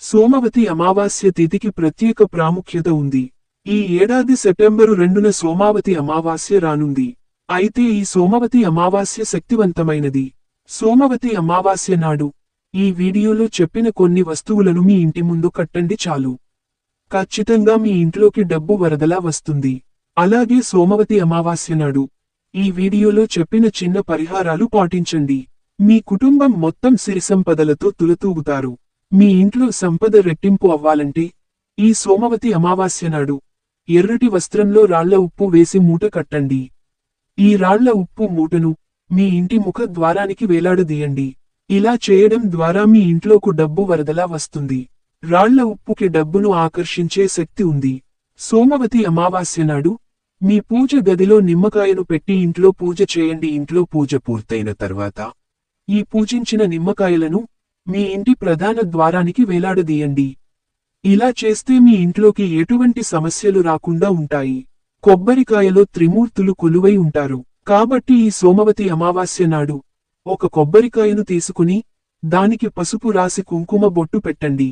సోమవతి అమావాస్య తిథికి ప్రత్యేక ప్రాముఖ్యత ఉంది. ఈ ఏడాది సెప్టెంబరు రెండున సోమావతి అమావాస్య రానుంది. అయితే ఈ సోమవతి అమావాస్య శక్తివంతమైనది. సోమవతి అమావాస్య నాడు. ఈ వీడియోలో చెప్పిన కొన్ని వస్తువులను మీ ఇంటి ముందు కట్టండి చాలు. ఖచ్చితంగా మీ ఇంట్లోకి డబ్బు వరదలా వస్తుంది. అలాగే సోమవతి అమావాస్య నాడు. ఈ వీడియోలో చెప్పిన చిన్న పరిహారాలు పాటించండి. మీ కుటుంబం మొత్తం సిరిసంపదలతో తులతూగుతారు. మీ ఇంట్లో సంపద రెట్టింపు అవ్వాలంటే ఈ సోమవతి అమావాస్య నాడు ఎర్రటి వస్త్రంలో రాళ్ళ ఉప్పు వేసి మూట కట్టండి. ఈ రాళ్ళ ఉప్పు మూటను మీ ఇంటి ముఖ ద్వారానికి వేలాడదీయండి. ఇలా చేయడం ద్వారా మీ ఇంట్లోకు డబ్బు వరదలా వస్తుంది. రాళ్ళ ఉప్పుకి డబ్బును ఆకర్షించే శక్తి ఉంది. సోమవతి అమావాస్య నాడు మీ పూజ గదిలో నిమ్మకాయను పెట్టి ఇంట్లో పూజ చేయండి. ఇంట్లో పూజ పూర్తయిన తర్వాత ఈ పూజించిన నిమ్మకాయలను మీ ఇంటి ప్రధాన ద్వారానికి వేలాడదీయండి. ఇలా చేస్తే మీ ఇంట్లోకి ఎటువంటి సమస్యలు రాకుండా ఉంటాయి. కొబ్బరికాయలో త్రిమూర్తులు కొలువై ఉంటారు. కాబట్టి ఈ సోమవతి అమావాస్య నాడు ఒక కొబ్బరికాయను తీసుకుని దానికి పసుపు రాసి కుంకుమ బొట్టు పెట్టండి.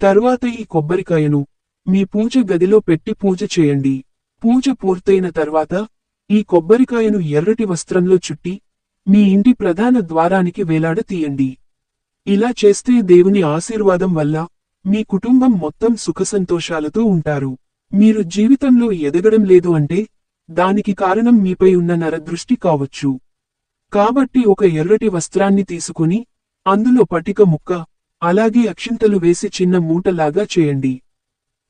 తరువాత ఈ కొబ్బరికాయను మీ పూజ గదిలో పెట్టి పూజ చేయండి. పూజ పూర్తయిన తర్వాత ఈ కొబ్బరికాయను ఎర్రటి వస్త్రంలో చుట్టి మీ ఇంటి ప్రధాన ద్వారానికి వేలాడ తీయండి ఇలా చేస్తే దేవుని ఆశీర్వాదం వల్ల మీ కుటుంబం మొత్తం సుఖసంతోషాలతో ఉంటారు. మీరు జీవితంలో ఎదగడం లేదు అంటే దానికి కారణం మీపై ఉన్న నరదృష్టి కావచ్చు. కాబట్టి ఒక ఎర్రటి వస్త్రాన్ని తీసుకుని అందులో పటిక ముక్క అలాగే అక్షింతలు వేసి చిన్న మూటలాగా చేయండి.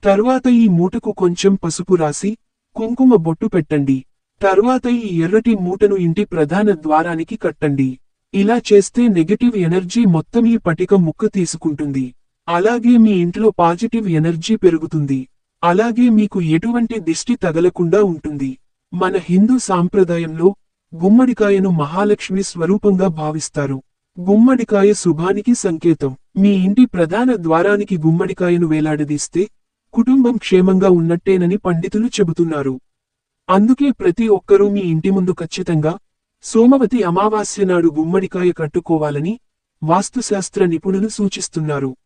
తర్వాత ఈ మూటకు కొంచెం పసుపు రాసి కుంకుమ బొట్టు పెట్టండి. తర్వాత ఈ ఎర్రటి మూటను ఇంటి ప్రధాన ద్వారానికి కట్టండి. ఇలా చేస్తే నెగటివ్ ఎనర్జీ మొత్తం ఈ పటిక ముక్క తీసుకుంటుంది. అలాగే మీ ఇంట్లో పాజిటివ్ ఎనర్జీ పెరుగుతుంది. అలాగే మీకు ఎటువంటి దిష్టి తగలకుండా ఉంటుంది. మన హిందూ సాంప్రదాయంలో గుమ్మడికాయను మహాలక్ష్మి స్వరూపంగా భావిస్తారు. గుమ్మడికాయ శుభానికి సంకేతం. మీ ఇంటి ప్రధాన ద్వారానికి గుమ్మడికాయను వేలాడదీస్తే కుటుంబం క్షేమంగా ఉన్నట్టేనని పండితులు చెబుతున్నారు. అందుకే ప్రతి ఒక్కరూ మీ ఇంటి ముందు ఖచ్చితంగా సోమవతి అమావాస్య నాడు గుమ్మడికాయ కట్టుకోవాలని వాస్తుశాస్త్ర నిపుణులు సూచిస్తున్నారు.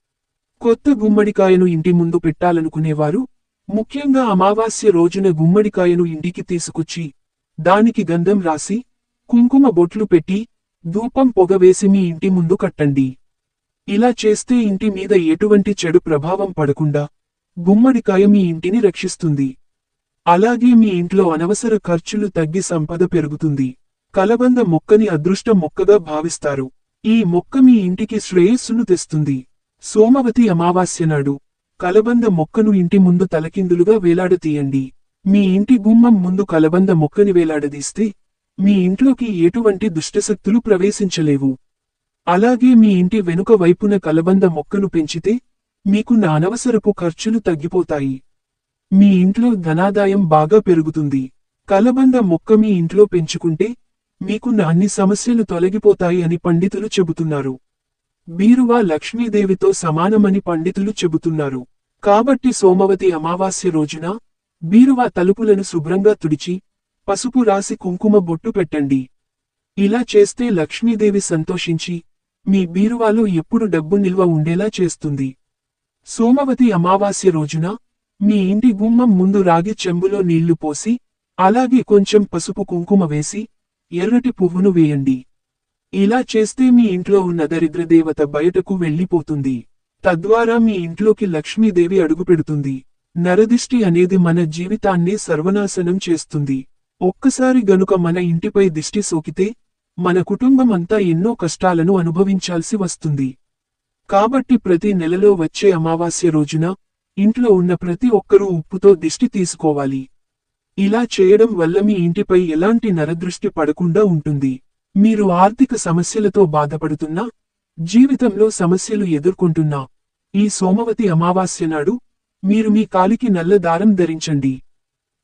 కొత్త గుమ్మడికాయను ఇంటి ముందు పెట్టాలనుకునేవారు ముఖ్యంగా అమావాస్య రోజున గుమ్మడికాయను ఇంటికి తీసుకొచ్చి దానికి గంధం రాసి కుంకుమ బొట్లు పెట్టి ధూపం పొగవేసి మీ ఇంటి ముందు కట్టండి. ఇలా చేస్తే ఇంటి మీద ఎటువంటి చెడు ప్రభావం పడకుండా గుమ్మడికాయ మీ ఇంటిని రక్షిస్తుంది. అలాగే మీ ఇంట్లో అనవసర ఖర్చులు తగ్గి సంపద పెరుగుతుంది. కలబంద మొక్కని అదృష్ట మొక్కగా భావిస్తారు. ఈ మొక్క మీ ఇంటికి శ్రేయస్సును తెస్తుంది. సోమవతి అమావాస్య నాడు కలబంద మొక్కను ఇంటి ముందు తలకిందులుగా వేలాడతీయండి. మీ ఇంటి గుమ్మం ముందు కలబంద మొక్కని వేలాడదీస్తే మీ ఇంట్లోకి ఎటువంటి దుష్టశక్తులు ప్రవేశించలేవు. అలాగే మీ ఇంటి వెనుక వైపున కలబంద మొక్కను పెంచితే మీకు అనవసరపు ఖర్చులు తగ్గిపోతాయి. మీ ఇంట్లో ధనాదాయం బాగా పెరుగుతుంది. కలబంద మొక్క మీ ఇంట్లో పెంచుకుంటే మీకున్న అన్ని సమస్యలు తొలగిపోతాయి అని పండితులు చెబుతున్నారు. బీరువా లక్ష్మీదేవితో సమానమని పండితులు చెబుతున్నారు. కాబట్టి సోమవతి అమావాస్య రోజున బీరువా తలుపులను శుభ్రంగా తుడిచి పసుపు రాసి కుంకుమ బొట్టు పెట్టండి. ఇలా చేస్తే లక్ష్మీదేవి సంతోషించి మీ బీరువాలో ఎప్పుడు డబ్బు నిల్వ ఉండేలా చేస్తుంది. సోమవతి అమావాస్య రోజున మీ ఇంటి గుమ్మం ముందు రాగి చెంబులో నీళ్ళు పోసి అలాగే కొంచెం పసుపు కుంకుమ వేసి ఎర్రటి పువ్వును వేయండి. ఇలా చేస్తే మీ ఇంట్లో ఉన్న దరిద్రదేవత బయటకు వెళ్ళిపోతుంది తద్వారా మీ ఇంట్లోకి లక్ష్మీదేవి అడుగుపెడుతుంది. నరదిష్టి అనేది మన జీవితాన్ని సర్వనాశనం చేస్తుంది. ఒక్కసారి గనుక మన ఇంటిపై దిష్టి సోకితే మన కుటుంబం అంతా ఎన్నో కష్టాలను అనుభవించాల్సి వస్తుంది. కాబట్టి ప్రతి నెలలో వచ్చే అమావాస్య రోజున ఇంట్లో ఉన్న ప్రతి ఒక్కరూ ఉప్పుతో దిష్టి తీసుకోవాలి. ఇలా చేయడం వల్ల మీ ఇంటిపై ఎలాంటి నరదృష్టి పడకుండా ఉంటుంది. మీరు ఆర్థిక సమస్యలతో బాధపడుతున్నా జీవితంలో సమస్యలు ఎదుర్కొంటున్నా. ఈ సోమవతి అమావాస్య నాడు మీరు మీ కాలికి నల్ల దారం ధరించండి.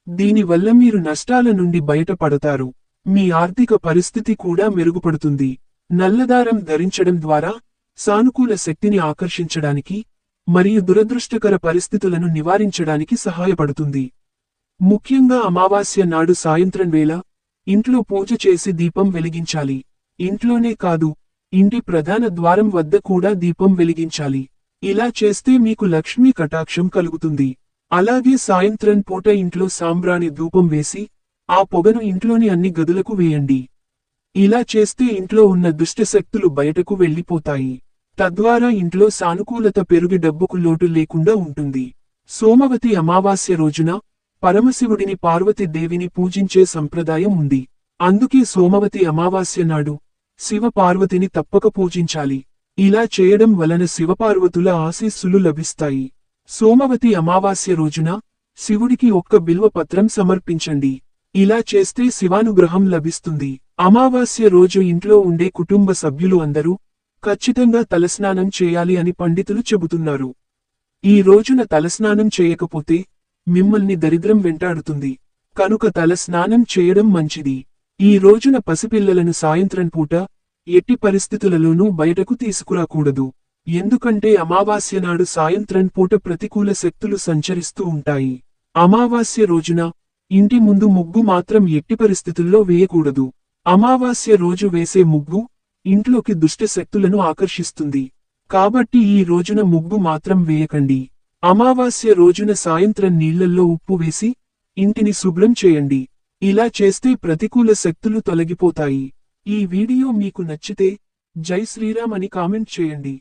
దీనివల్ల మీరు నష్టాల నుండి బయటపడతారు. మీ ఆర్థిక పరిస్థితి కూడా మెరుగుపడుతుంది. నల్లదారం ధరించడం ద్వారా సానుకూల శక్తిని ఆకర్షించడానికి మరియు దురదృష్టకర పరిస్థితులను నివారించడానికి సహాయపడుతుంది. ముఖ్యంగా అమావాస్య నాడు సాయంత్రం వేళ ఇంట్లో పూజ చేసి దీపం వెలిగించాలి. ఇంట్లోనే కాదు ఇంటి ప్రధాన ద్వారం వద్ద కూడా దీపం వెలిగించాలి. ఇలా చేస్తే మీకు లక్ష్మీ కటాక్షం కలుగుతుంది. అలాగే సాయంత్రం పూట ఇంట్లో సాంబ్రాణి ధూపం వేసి ఆ పొగను ఇంట్లోని అన్ని గదులకు వేయండి. ఇలా చేస్తే ఇంట్లో ఉన్న దుష్టశక్తులు బయటకు వెళ్ళిపోతాయి తద్వారా ఇంట్లో సానుకూలత పెరుగు డబ్బుకు లోటు లేకుండా ఉంటుంది. సోమవతి అమావాస్య రోజున పరమశివుడిని పార్వతి దేవిని పూజించే సంప్రదాయం ఉంది. అందుకే సోమవతి అమావాస్య నాడు శివ పార్వతిని తప్పక పూజించాలి. ఇలా చేయడం వలన శివపార్వతుల ఆశీస్సులు లభిస్తాయి. సోమవతి అమావాస్య రోజున శివుడికి ఒక్క బిల్వ పత్రం సమర్పించండి. ఇలా చేస్తే శివానుగ్రహం లభిస్తుంది. అమావాస్య రోజు ఇంట్లో ఉండే కుటుంబ సభ్యులు అందరూ ఖచ్చితంగా తలస్నానం చేయాలి అని పండితులు చెబుతున్నారు. ఈ రోజున తలస్నానం చేయకపోతే మిమ్మల్ని దరిద్రం వెంటాడుతుంది. కనుక తల స్నానం చేయడం మంచిది. ఈ రోజున పసిపిల్లలను సాయంత్రం పూట ఎట్టి పరిస్థితులలోనూ బయటకు తీసుకురాకూడదు. ఎందుకంటే అమావాస్య నాడు సాయంత్రం పూట ప్రతికూల శక్తులు సంచరిస్తూ ఉంటాయి. అమావాస్య రోజున ఇంటి ముందు ముగ్గు మాత్రం ఎట్టి పరిస్థితుల్లో వేయకూడదు. అమావాస్య రోజు వేసే ముగ్గు ఇంట్లోకి దుష్ట శక్తులను ఆకర్షిస్తుంది. కాబట్టి ఈ రోజున ముగ్గు మాత్రం వేయకండి. అమావాస్య రోజున సాయంత్రం నీళ్ళల్లో ఉప్పు వేసి ఇంటిని శుభ్రం చేయండి. ఇలా చేస్తే ప్రతికూల శక్తులు తొలగిపోతాయి. ఈ వీడియో మీకు నచ్చితే జై శ్రీరామ్ అని కామెంట్ చేయండి.